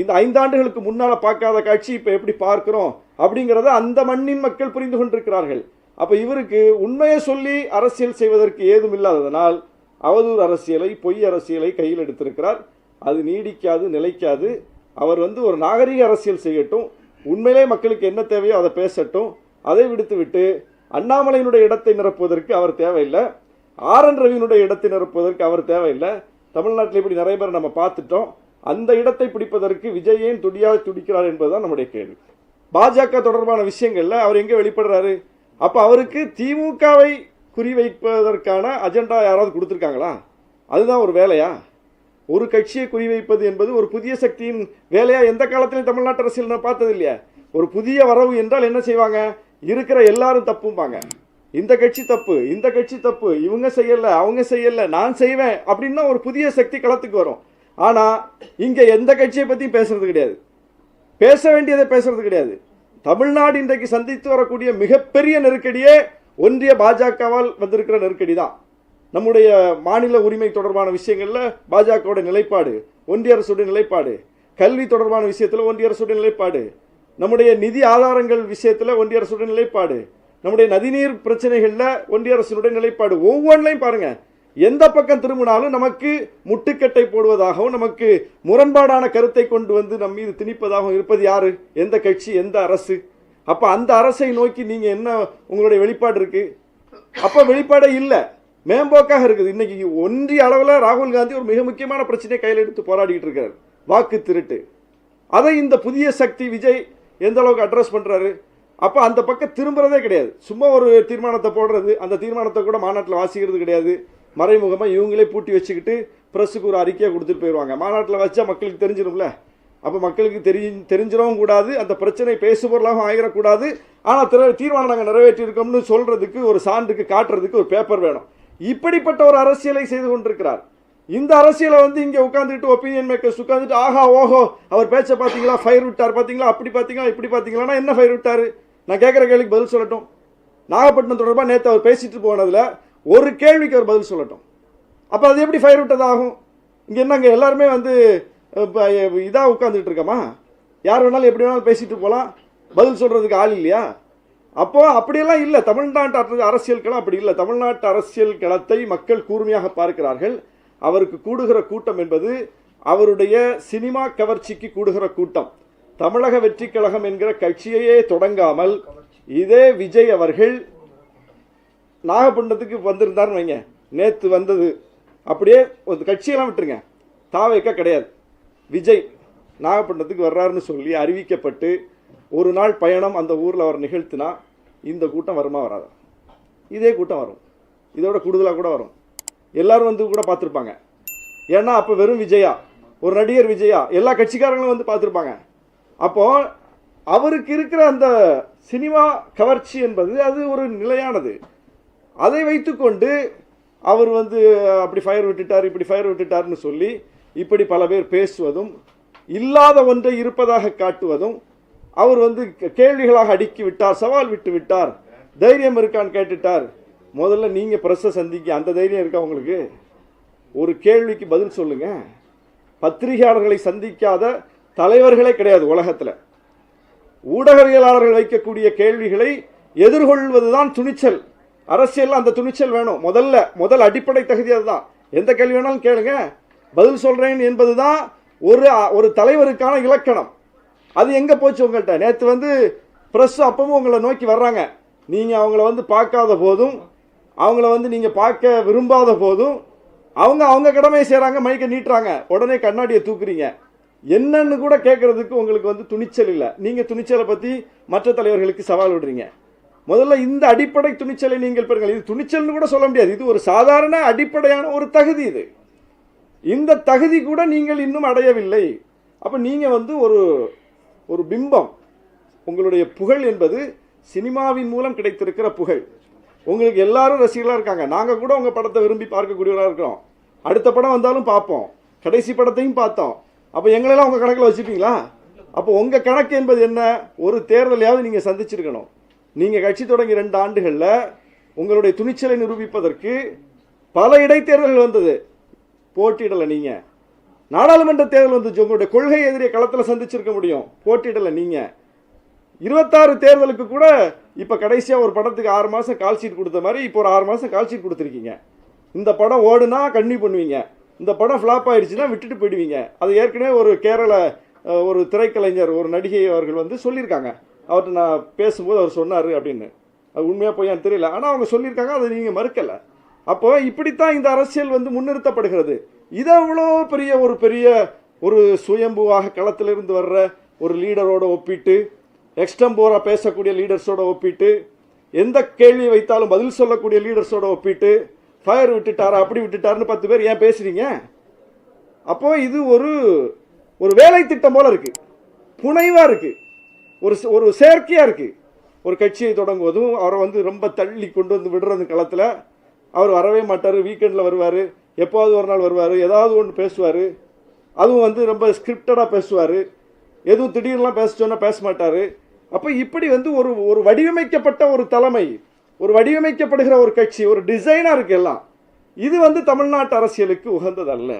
இந்த ஐந்தாண்டுகளுக்கு முன்னால் பார்க்காத காட்சி இப்போ எப்படி பார்க்குறோம் அப்படிங்கிறத அந்த மண்ணின் மக்கள் புரிந்து கொண்டிருக்கிறார்கள். அப்போ இவருக்கு உண்மையை சொல்லி அரசியல் செய்வதற்கு ஏதும் இல்லாததனால் அவதூறு அரசியலை பொய் அரசியலை கையில் எடுத்திருக்கிறார். அது நீடிக்காது நிலைக்காது. அவர் வந்து ஒரு நாகரிக அரசியல் செய்யட்டும். உண்மையிலே மக்களுக்கு என்ன தேவையோ அதை பேசட்டும். அதை விடுத்துவிட்டு அண்ணாமலையினுடைய இடத்தை நிரப்புவதற்கு அவர் தேவையில்லை. ஆர் என் ரவியினுடைய இடத்தை நிரப்புவதற்கு அவர் தேவையில்லை. தமிழ்நாட்டில் இப்படி நிறைய பேர் நம்ம பார்த்துட்டோம். அந்த இடத்தை பிடிப்பதற்கு விஜய் ஏன் துடியாக துடிக்கிறார் என்பதுதான் நம்முடைய கேள்வி. பாஜக தொடர்பான விஷயங்கள்ல அவர் எங்கே வெளிப்படுறாரு? அப்ப அவருக்கு திமுகவை குறிவைப்பதற்கான அஜெண்டா யாராவது கொடுத்துருக்காங்களா? அதுதான் ஒரு வேலையா? ஒரு கட்சியை குறிவைப்பது என்பது ஒரு புதிய சக்தியின் வேலையா? எந்த காலத்திலும் தமிழ்நாட்டு அரசியல் நான் பார்த்தது இல்லையா? ஒரு புதிய வரவு என்றால் என்ன செய்வாங்க? இருக்கிற எல்லாரும் தப்பும்பாங்க. இந்த கட்சி தப்பு இந்த கட்சி தப்பு இவங்க செய்யல அவங்க செய்யல நான் செய்வேன் அப்படின்னா ஒரு புதிய சக்தி களத்துக்கு வரும். ஆனா இங்க எந்த கட்சியை பத்தியும் பேசுறது கிடையாது. பேச வேண்டியதை பேசுறது கிடையாது. தமிழ்நாடு இன்றைக்கு சந்தித்து வரக்கூடிய மிகப்பெரிய நெருக்கடியே ஒன்றிய பாஜகவால் வந்திருக்கிற நெருக்கடி தான் நம்முடைய மாநில உரிமை தொடர்பான விஷயங்கள்ல பாஜகவோட நிலைப்பாடு ஒன்றிய அரசுடைய நிலைப்பாடு கல்வி தொடர்பான விஷயத்துல ஒன்றிய அரசுடைய நிலைப்பாடு நம்முடைய நிதி ஆதாரங்கள் விஷயத்துல ஒன்றிய அரசுடைய நிலைப்பாடு நம்முடைய நதிநீர் பிரச்சனைகள்ல ஒன்றிய அரசுடைய நிலைப்பாடு. ஒவ்வொன்றையும் பாருங்க எந்த பக்கம் திரும்பினாலும் நமக்கு முட்டுக்கட்டை போடுவதாகவும் நமக்கு முரண்பாடான கருத்தை கொண்டு வந்து நம் மீது திணிப்பதாகவும் இருப்பது யாரு? எந்த கட்சி எந்த அரசு? அப்ப அந்த அரசை நோக்கி நீங்க என்ன உங்களுடைய வெளிப்பாடு இருக்கு? அப்ப வெளிப்பாடே இல்லை. மேம்போக்காக இருக்குது. இன்னைக்கு ஒன்றிய அளவில் ராகுல் காந்தி ஒரு மிக முக்கியமான பிரச்சனையை கையில் எடுத்து போராடிக்கிட்டு இருக்கிறார் வாக்கு திருட்டு. அதை இந்த புதிய சக்தி விஜய் எந்த அளவுக்கு அட்ரஸ் பண்றாரு? அப்ப அந்த பக்கம் திரும்புறதே கிடையாது. சும்மா ஒரு தீர்மானத்தை போடுறது அந்த தீர்மானத்தை கூட மாநாட்டில் வாசிக்கிறது கிடையாது. மறைமுகமாக இவங்களே பூட்டி வச்சுக்கிட்டு ப்ரெஸ்ஸுக்கு ஒரு அறிக்கையாக கொடுத்துட்டு போயிடுவாங்க மாநாட்டில் வச்சா மக்களுக்கு தெரிஞ்சிடும்ல அப்போ மக்களுக்கு தெரி தெரிஞ்சிடவும் கூடாது. அந்த பிரச்சனை பேசுபொருளாகவும் ஆகிடக்கூடாது ஆனால் திரு தீர்மானம் நாங்கள் நிறைவேற்றியிருக்கோம்னு சொல்கிறதுக்கு ஒரு சான்றுக்கு காட்டுறதுக்கு ஒரு பேப்பர் வேணும். இப்படிப்பட்ட ஒரு அரசியலை செய்து கொண்டிருக்கிறார். இந்த அரசியலை வந்து இங்கே உட்காந்துட்டு ஒப்பீனியன் மேக்கர்ஸ் உட்காந்துட்டு ஆஹா ஓஹோ அவர் பேச்சை பார்த்தீங்களா? ஃபயர் விட்டார் பார்த்தீங்களா? அப்படி பார்த்தீங்களா? இப்படி பார்த்தீங்களான்னா என்ன ஃபயர் விட்டார்? நான் கேட்குற கேள்விக்கு பதில் சொல்லட்டும். நாகப்பட்டினம் தொடர்பாக நேற்று அவர் பேசிட்டு போனதில் ஒரு கேள்விக்கு அவர் பதில் சொல்லட்டும். அப்போ அது எப்படி ஃபயர் விட்டதாகும்? இங்கே என்னங்க எல்லாருமே வந்து இதாக உட்காந்துட்டு இருக்கோமா? யார் வேணாலும் எப்படி வேணாலும் பேசிட்டு போகலாம் பதில் சொல்கிறதுக்கு ஆள் இல்லையா? அப்போ அப்படியெல்லாம் இல்லை. தமிழ்நாட்டு அரசு- அரசியல் களம் அப்படி இல்லை. தமிழ்நாட்டு அரசியல் களத்தை மக்கள் கூர்மையாக பார்க்கிறார்கள். அவருக்கு கூடுகிற கூட்டம் என்பது அவருடைய சினிமா கவர்ச்சிக்கு கூடுகிற கூட்டம். தமிழக வெற்றி கழகம் என்கிற கட்சியையே தொடங்காமல் இதே விஜய் அவர்கள் நாகப்பட்டினத்துக்கு வந்திருந்தாருன்னு வைங்க. நேற்று வந்தது. அப்படியே ஒரு கட்சியெல்லாம் விட்டுருங்க. தாவைக்க கிடையாது. விஜய் நாகப்பட்டினத்துக்கு வர்றாருன்னு சொல்லி அறிவிக்கப்பட்டு ஒரு நாள் பயணம் அந்த ஊரில் அவர் நிகழ்த்தினா இந்த கூட்டம் வருமா வராதா? இதே கூட்டம் வரும். இதோட கூடுதலாக கூட வரும். எல்லோரும் வந்து கூட பார்த்துருப்பாங்க. ஏன்னா அப்போ வெறும் விஜயா ஒரு நடிகர் விஜயா எல்லா கட்சிக்காரங்களும் வந்து பார்த்துருப்பாங்க. அப்போது அவருக்கு இருக்கிற அந்த சினிமா கவர்ச்சி என்பது அது ஒரு நிலையானது. அதை வைத்துக்கொண்டு அவர் வந்து அப்படி ஃபயர் விட்டுட்டார் இப்படி ஃபயர் விட்டுட்டார்னு சொல்லி இப்படி பல பேர் பேசுவதும் இல்லாத ஒன்றை இருப்பதாக காட்டுவதும் அவர் வந்து கேள்விகளாக அடுக்கி விட்டார் சவால் விட்டு விட்டார். தைரியம் இருக்கான்னு கேட்டுட்டார். முதல்ல நீங்கள் ப்ரெஸ்ஸை சந்திக்க அந்த தைரியம் இருக்கா உங்களுக்கு? ஒரு கேள்விக்கு பதில் சொல்லுங்க. பத்திரிகையாளர்களை சந்திக்காத தலைவர்களே கிடையாது உலகத்தில். ஊடகவியலாளர்கள் வைக்கக்கூடிய கேள்விகளை எதிர்கொள்வதுதான் துணிச்சல். அரசியலில் அந்த துணிச்சல் வேணும். முதல்ல முதல் அடிப்படை தகுதி அதுதான். எந்த கேள்வி வேணாலும் கேளுங்க. பதில் சொல்கிறேன்னு என்பது தான் ஒரு ஒரு தலைவருக்கான இலக்கணம். அது எங்கே போச்சு உங்கள்கிட்ட நேற்று வந்து ப்ரெஸ் அப்பவும் உங்களை நோக்கி வர்றாங்க. நீங்கள் அவங்கள வந்து பார்க்காத போதும் அவங்கள வந்து நீங்கள் பார்க்க விரும்பாத போதும் அவங்க அவங்க கடமையை செய்கிறாங்க மைக்கை நீட்டுறாங்க. உடனே கண்ணாடியை தூக்குறீங்க. என்னன்னு கூட கேட்குறதுக்கு உங்களுக்கு வந்து துணிச்சல் இல்லை. நீங்கள் துணிச்சலை பற்றி மற்ற தலைவர்களுக்கு சவால் விடுறீங்க. முதல்ல இந்த அடிப்படை துணிச்சலை நீங்கள் பெறுங்கள். இது துணிச்சல்னு கூட சொல்ல முடியாது. இது ஒரு சாதாரண அடிப்படையான ஒரு தகுதி இது. இந்த தகுதி கூட நீங்கள் இன்னும் அடையவில்லை. அப்போ நீங்கள் வந்து ஒரு ஒரு பிம்பம் உங்களுடைய புகழ் என்பது சினிமாவின் மூலம் கிடைத்திருக்கிற புகழ். உங்களுக்கு எல்லாரும் ரசிகர்களாக இருக்காங்க. நாங்கள் கூட உங்கள் படத்தை விரும்பி பார்க்கக்கூடியவராக இருக்கிறோம். அடுத்த படம் வந்தாலும் பார்ப்போம். கடைசி படத்தையும் பார்த்தோம். அப்போ எங்களெல்லாம் உங்கள் கணக்கில் வச்சுப்பீங்களா? அப்போ உங்கள் கணக்கு என்பது என்ன? ஒரு தேர்தலையாவது நீங்கள் சந்திச்சிருக்கணும். நீங்கள் கட்சி தொடங்கி ரெண்டு ஆண்டுகளில் உங்களுடைய துணிச்சலை நிரூபிப்பதற்கு பல இடைத்தேர்தல்கள் வந்தது. போட்டியிடலை நீங்கள் நாடாளுமன்ற தேர்தல் வந்துச்சு உங்களுடைய கொள்கை எதிரிய களத்தில் சந்திச்சிருக்க முடியும். போட்டியிடலை நீங்கள் இருபத்தாறு தேர்தலுக்கு கூட இப்போ கடைசியாக ஒரு படத்துக்கு ஆறு மாதம் கால் ஷீட் கொடுத்த மாதிரி இப்போ ஒரு ஆறு மாதம் கால் ஷீட் கொடுத்துருக்கீங்க. இந்த படம் ஓடுனா கண்ணி பண்ணுவீங்க. இந்த படம் ஃப்ளாப் ஆயிடுச்சுன்னா விட்டுட்டு போயிடுவீங்க. அது ஏற்கனவே ஒரு கேரள ஒரு திரைக்கலைஞர் ஒரு நடிகை அவர்கள் வந்து சொல்லியிருக்காங்க. அவர்கிட்ட நான் பேசும்போது அவர் சொன்னார் அப்படின்னு. அது உண்மையாக போயான்னு தெரியல. ஆனால் அவங்க சொல்லியிருக்காங்க அதை நீங்கள் மறுக்கலை. அப்போ இப்படித்தான் இந்த அரசியல் வந்து முன்னிறுத்தப்படுகிறது. இதை அவ்வளோ பெரிய ஒரு பெரிய ஒரு சுயம்புவாக களத்திலிருந்து வர்ற ஒரு லீடரோட ஒப்பிட்டு எக்ஸ்டம்போராக பேசக்கூடிய லீடர்ஸோட ஒப்பிட்டு எந்த கேள்வி வைத்தாலும் பதில் சொல்லக்கூடிய லீடர்ஸோட ஒப்பிட்டு ஃபயர் விட்டுட்டாரா அப்படி விட்டுட்டாருன்னு பத்து பேர் ஏன் பேசுறீங்க? அப்போ இது ஒரு ஒரு வேலை திட்டம் போல இருக்கு. புனைவா இருக்குது ஒரு ஒரு செயற்கையாக இருக்குது ஒரு கட்சியை தொடங்குவதும் அவரை வந்து ரொம்ப தள்ளி கொண்டு வந்து விடுறது களத்தில் அவர் வரவே மாட்டார் வீக்கெண்டில் வருவார் எப்போவாவது ஒரு நாள் வருவார் ஏதாவது ஒன்று பேசுவார். அதுவும் வந்து ரொம்ப ஸ்கிரிப்டடாக பேசுவார். எதுவும் திடீர்லாம் பேச சொன்னால் பேச மாட்டார். அப்போ இப்படி வந்து ஒரு ஒரு வடிவமைக்கப்பட்ட ஒரு தலைமை ஒரு வடிவமைக்கப்படுகிற ஒரு கட்சி ஒரு டிசைனாக இருக்கு எல்லாம். இது வந்து தமிழ்நாட்டு அரசியலுக்கு உகந்ததல்ல.